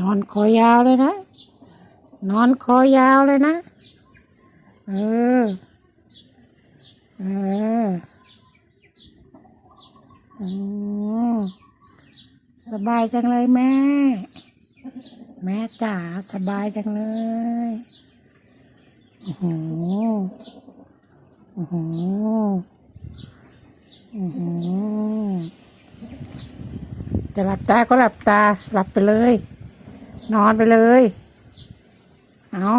นอนคอยาวเลยนะ นอนคอยาวเลยนะ เออ เอออืมสบายจังเลยแม่ แม่จ๋าสบายจังเลยโอ้โหโอ้โหโอ้โหจะหลับตาก็หลับตาหลับไปเลย นอนไปเลย เอา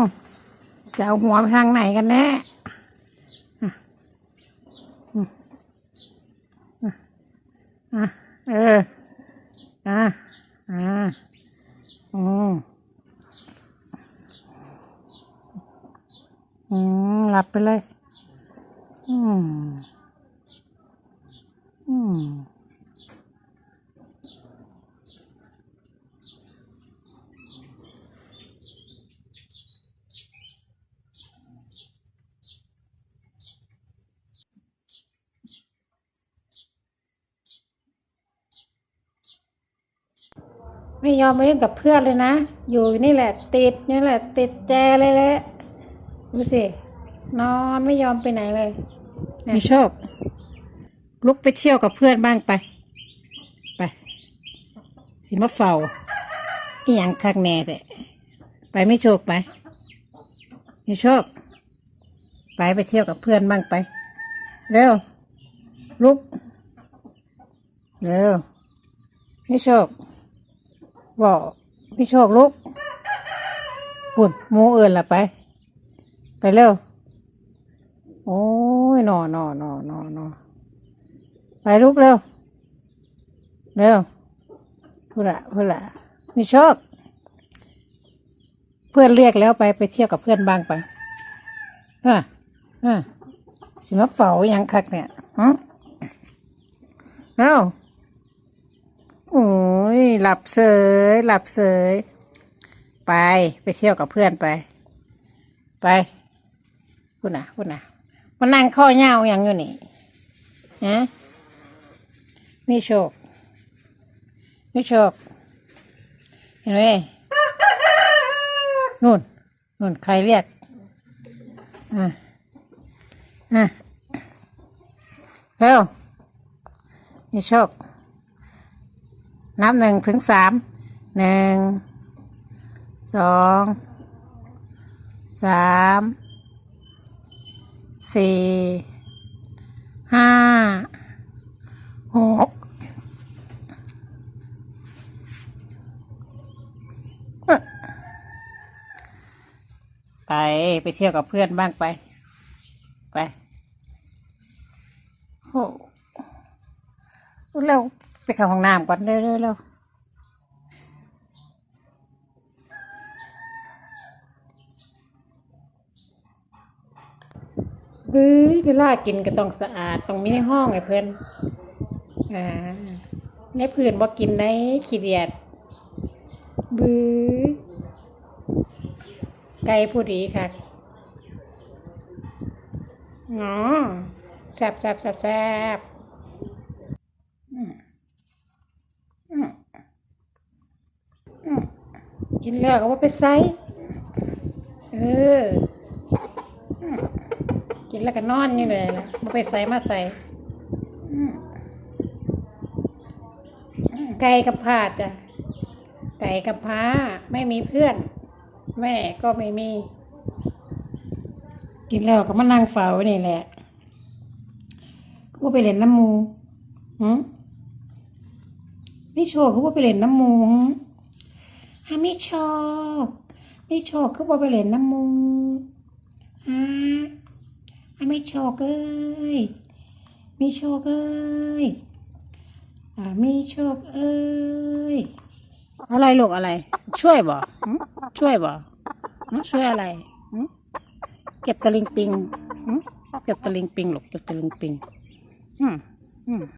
จะเอาหัวไปทางไหนกันแน่เออ อะอะอืมอืม หลับไปเลย อืม อืม ไม่ยอมไปเล่นกับเพื่อนเลยนะ อยู่นี่แหละติดนี่แหละ ติดแจเลยแหละดูสินอนไม่ยอมไปไหนเลยมีโชค ลุกไปเที่ยวกับเพื่อนบ้างไป ไป สิมาเฝ้าอีหยังคักแน่แต่ไปไม่โชคไปมีโชค ไปไปเที่ยวกับเพื่อนบ้างไป เร็วลุกเร็วไม่โชค บอกพี่โชคลุกปุ่นมูเอื่นละไป ไปเร็ว โอ้ยนอนอนอนอนอไปลุกเร็ว เร็วพูดละพูดละพี่โชค เพื่อนเรียกแล้วไปไปเที่ยวกับเพื่อนบ้างไปฮะฮะสิมาเฝ้าอยังคักเนี่ยฮะเร็ว โอ้ยหลับเสยหลับเสยไปไปเที่ยวกับเพื่อนไป ไปคุณน่ะคุณน่ะมานั่งข้อเงาอย่างอยู่นี่ฮะมีโชคมีโชคเห็นไหมนู่นนู่นใครเรียกอะอะเร็วมีโชค นับหนึ่งถึงสามหนึ่งสองสามสี่ห้าหกไป ไปเที่ยวกับเพื่อนบ้างไป ไปโอ้เร็ว ไปเข้าห้องน้ำก่อนเร็วเร็วเร็วเฮ้ยเวลากินก็ต้องสะอาดต้องมีในห้องไอ้เพื่อนอ่าในพื้นบ่กินในขี้เดียดบื้อไก่ผู้ดีค่ะอ๋อแซบแซบแซบแซบ กินแล้วก็ว่าไปใส่เอออืมกินแล้วก็นอนอยู่เลยนะมาไปใส่มาใส่ไก่กับผ้าจ้ะไก่กับผ้าไม่มีเพื่อน แม่ก็ไม่มี กินแล้วก็มานั่งเฝ้าไว้นี่แหละก็ไปเล่นน้ำมูหืมนี่โชว์เขาว่าไปเล่นน้ำมูหึ ฮะไม่ชอบไม่ชอบคือบ่ไปเล่นน้ำมูฮะฮะไม่ชอบเอ้ยไม่ชอบเอ้ยอ่าไม่ชอบเอ้ยอะไรลูกอะไร ช่วยบ่หึช่วยบ่หึช่วยอะไรหึเก็บตะลิงปิงหึเก็บตะลิงปิงลูกเก็บตะลิงปิงอืมอืม